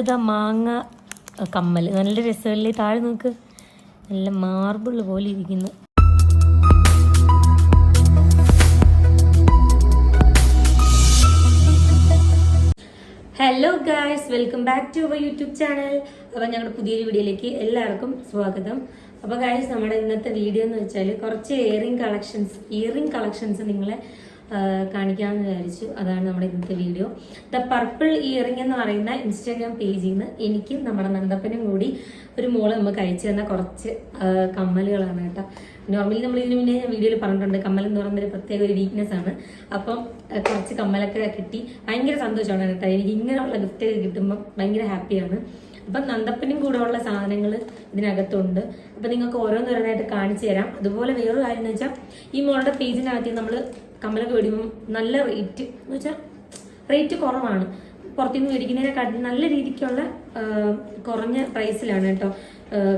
ഇതാ മാങ്ങ കമ്മൽ നല്ല രസമല്ലേ താഴെ നോക്ക്. നല്ല മാർബിൾ പോലെ ഇരിക്കുന്നു. Hello guys welcome back to our YouTube channel അപ്പോൾ ഞങ്ങളുടെ പുതിയൊരു വീഡിയോയിലേക്ക് എല്ലാവർക്കും സ്വാഗതം. അപ്പോൾ ഗായ്സ് നമ്മുടെ ഇന്നത്തെ വീഡിയോ എന്ന് വെച്ചാൽ കുറച്ച് ഇയറിംഗ് കളക്ഷൻസ് ഇയറിംഗ് കളക്ഷൻസ് നിങ്ങളെ കാണിക്കാമെന്ന് വിചാരിച്ചു. അതാണ് നമ്മുടെ ഇന്നത്തെ വീഡിയോ. ദ പർപ്പിൾ ഇയറിംഗ് എന്ന് പറയുന്ന ഇൻസ്റ്റാഗ്രാം പേജിൽ നിന്ന് എനിക്കും നമ്മുടെ നന്ദപ്പനും കൂടി ഒരു മോൾ നമുക്ക് അയച്ചു തന്ന കുറച്ച് കമ്മലുകളാണ് കേട്ടോ. നോർമലി നമ്മൾ ഇതിന് മുന്നേ ഞാൻ വീഡിയോയിൽ പറഞ്ഞിട്ടുണ്ട്. കമ്മൽ എന്ന് പറയുന്ന ഒരു പ്രത്യേക ഒരു വീക്ക്നെസ് ആണ്. അപ്പം കുറച്ച് കമ്മലൊക്കെ കിട്ടി. ഭയങ്കര സന്തോഷമാണ് കേട്ടോ. എനിക്ക് ഇങ്ങനെയുള്ള ഗിഫ്റ്റ് കിട്ടുമ്പോൾ ഭയങ്കര ഹാപ്പിയാണ് അപ്പം നന്ദപ്പനും കൂടെ ഉള്ള സാധനങ്ങൾ ഇതിനകത്തുണ്ട്. അപ്പം നിങ്ങൾക്ക് ഓരോന്നോരോന്നായിട്ട് കാണിച്ചു തരാം. അതുപോലെ വേറൊരു കാര്യം എന്ന് വെച്ചാൽ ഈ മോളുടെ പേജിനകത്ത് നമ്മൾ കമ്മലൊക്കെ മേടിക്കുമ്പോൾ നല്ല റേറ്റ് എന്ന് വെച്ചാൽ റേറ്റ് കുറവാണ്. പുറത്തുനിന്ന് മേടിക്കുന്നതിനെക്കാട്ടി നല്ല രീതിക്കുള്ള കുറഞ്ഞ പ്രൈസിലാണ് കേട്ടോ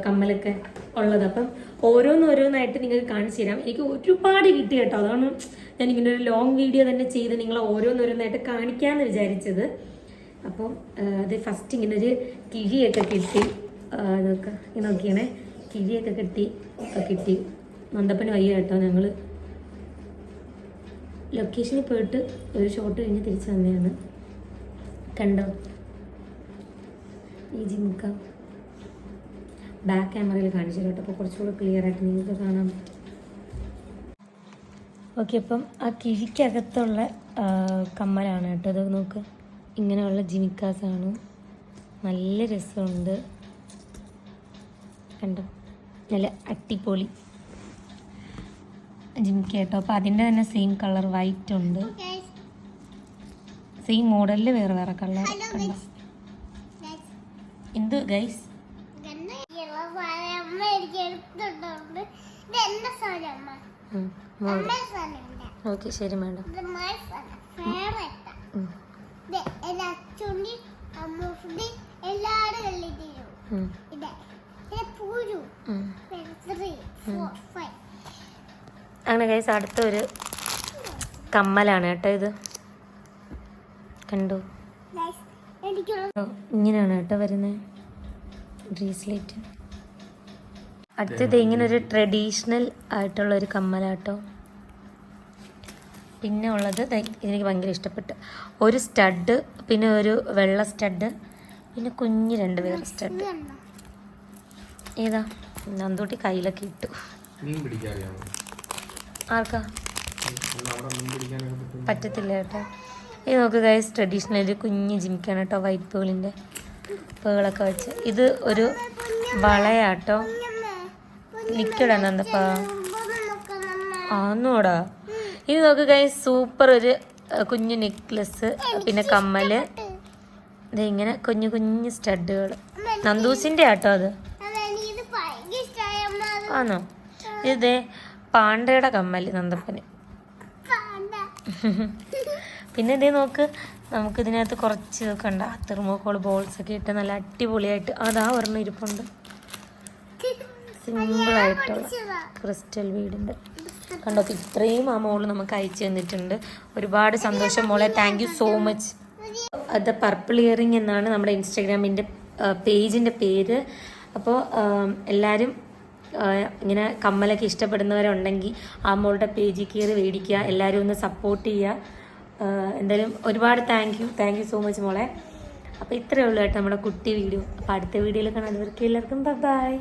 കമ്മലൊക്കെ ഉള്ളത്. അപ്പം ഓരോന്നോരോന്നായിട്ട് നിങ്ങൾക്ക് കാണിച്ചു തരാം. എനിക്ക് ഒരുപാട് കിട്ടി കേട്ടോ. അതാണ് ഞാൻ ഇങ്ങനെ ഒരു ലോങ് വീഡിയോ തന്നെ ചെയ്ത് നിങ്ങളെ ഓരോന്നോരോന്നായിട്ട് കാണിക്കാമെന്ന് വിചാരിച്ചത്. അപ്പം ആ, അത് ഫസ്റ്റ് ഇങ്ങനെ ഒരു കിഴിയൊക്കെ കിട്ടി. ഇങ്ങനെ നോക്കിയാണേ. കിഴിയൊക്കെ കിട്ടി കിട്ടി. മന്ദപ്പന് വയ്യ കേട്ടോ ഞങ്ങൾ ലൊക്കേഷനിൽ പോയിട്ട് ഒരു ഷോട്ട് കഴിഞ്ഞ് തിരിച്ചു വന്നതാണ്. കണ്ടോ? ഈ ജിമുക്ക ബാക്ക് ക്യാമറയിൽ കാണിച്ചു കേട്ടോ. അപ്പോൾ കുറച്ചുകൂടെ ക്ലിയർ ആയിട്ട് നിങ്ങൾക്ക് കാണാം. ഓക്കെ അപ്പം ആ കിഴിക്കകത്തുള്ള കമ്മലാണ് കേട്ടോ. ഇത് നോക്ക്. ഇങ്ങനെയുള്ള ജിമിക്കാസാണ്. നല്ല രസമുണ്ട്. കണ്ടോ? നല്ല അട്ടിപ്പൊളി ജിമിക്ക കേട്ടോ. അപ്പോൾ അതിന്റെ തന്നെ സെയിം കളർ വൈറ്റ് ഉണ്ട്. സെയിം മോഡലിൽ വേറെ വേറെ കളർ കണ്ടോ? എന്ത് ഗൈസ് ഓക്കെ ശരി മാഡം അങ്ങനെ കൈസ് അടുത്തൊരു കമ്മലാണ് കേട്ടോ ഇത്. കണ്ടു? ഇങ്ങനെയാണ് കേട്ടോ വരുന്നത് ബ്രേസ്ലെറ്റ് അടുത്തത് ഇങ്ങനെ ഒരു ട്രഡീഷണൽ ആയിട്ടുള്ള ഒരു കമ്മലാട്ടോ. പിന്നെ ഉള്ളത് എനിക്ക് ഭയങ്കര ഇഷ്ടപ്പെട്ടു. ഒരു സ്റ്റഡ് പിന്നെ ഒരു വെള്ള സ്റ്റഡ് പിന്നെ കുഞ്ഞ് രണ്ട് പേര് സ്റ്റഡ് ഏതാ? നന്ദൂട്ടി കയ്യിലൊക്കെ ഇട്ടു. ആർക്കാ? പറ്റത്തില്ല കേട്ടോ. ഇത് നോക്ക് ഗൈസ് ട്രഡീഷണൽ കുഞ്ഞ് ജിമിക്കാണ് കേട്ടോ വൈറ്റ് പേളിന്റെ പേളൊക്കെ വെച്ച്. ഇത് ഒരു വളയാട്ടോ. നിൽക്കടാ നന്ദപ്പാ. ആന്നോടാ. ഇത് നോക്ക് ഗൈസ് സൂപ്പർ ഒരു കുഞ്ഞു നെക്ലസ് പിന്നെ കമ്മൽ. ഇങ്ങനെ കുഞ്ഞു കുഞ്ഞു സ്റ്റഡുകൾ നന്ദൂസിന്റെ ആട്ടോ അത്. ആണോ ഇത് പാണ്ടയുടെ കമ്മൽ നന്ദപ്പന്. പിന്നെ ഇതേ നോക്ക് നമുക്ക് ഇതിനകത്ത് കുറച്ച് ഇതൊക്കെ ഉണ്ട്. തെർമോക്കോൾ ബോൾസ് ഒക്കെ ഇട്ട് നല്ല അടിപൊളിയായിട്ട്. അതാ ഒരെണ്ണം ഇരിപ്പുണ്ട്. സിമ്പിളായിട്ടുള്ള ക്രിസ്റ്റൽ വീടിന്റെ കണ്ടോ ഇത്രയും ആ മോൾ നമുക്ക് അയച്ചു തന്നിട്ടുണ്ട്. ഒരുപാട് സന്തോഷം. മോളെ താങ്ക് യു സോ മച്ച് അത് പർപ്പിൾ ഇയറിംഗ് എന്നാണ് നമ്മുടെ ഇൻസ്റ്റാഗ്രാമിന്റെ പേജിന്റെ പേര്. അപ്പോൾ എല്ലാവരും ഇങ്ങനെ കമ്മലൊക്കെ ഇഷ്ടപ്പെടുന്നവരുണ്ടെങ്കിൽ ആ മോളുടെ പേജിൽ കയറി മേടിക്കുക. എല്ലാവരും ഒന്ന് സപ്പോർട്ട് ചെയ്യുക. എന്തായാലും ഒരുപാട് thank you thank you so much മോളെ. അപ്പോൾ ഇത്രയേ ഉള്ളൂ കേട്ടോ നമ്മുടെ കുട്ടി വീഡിയോ അപ്പോൾ അടുത്ത വീഡിയോയിൽ കാണാൻ എല്ലാവർക്കും ബൈ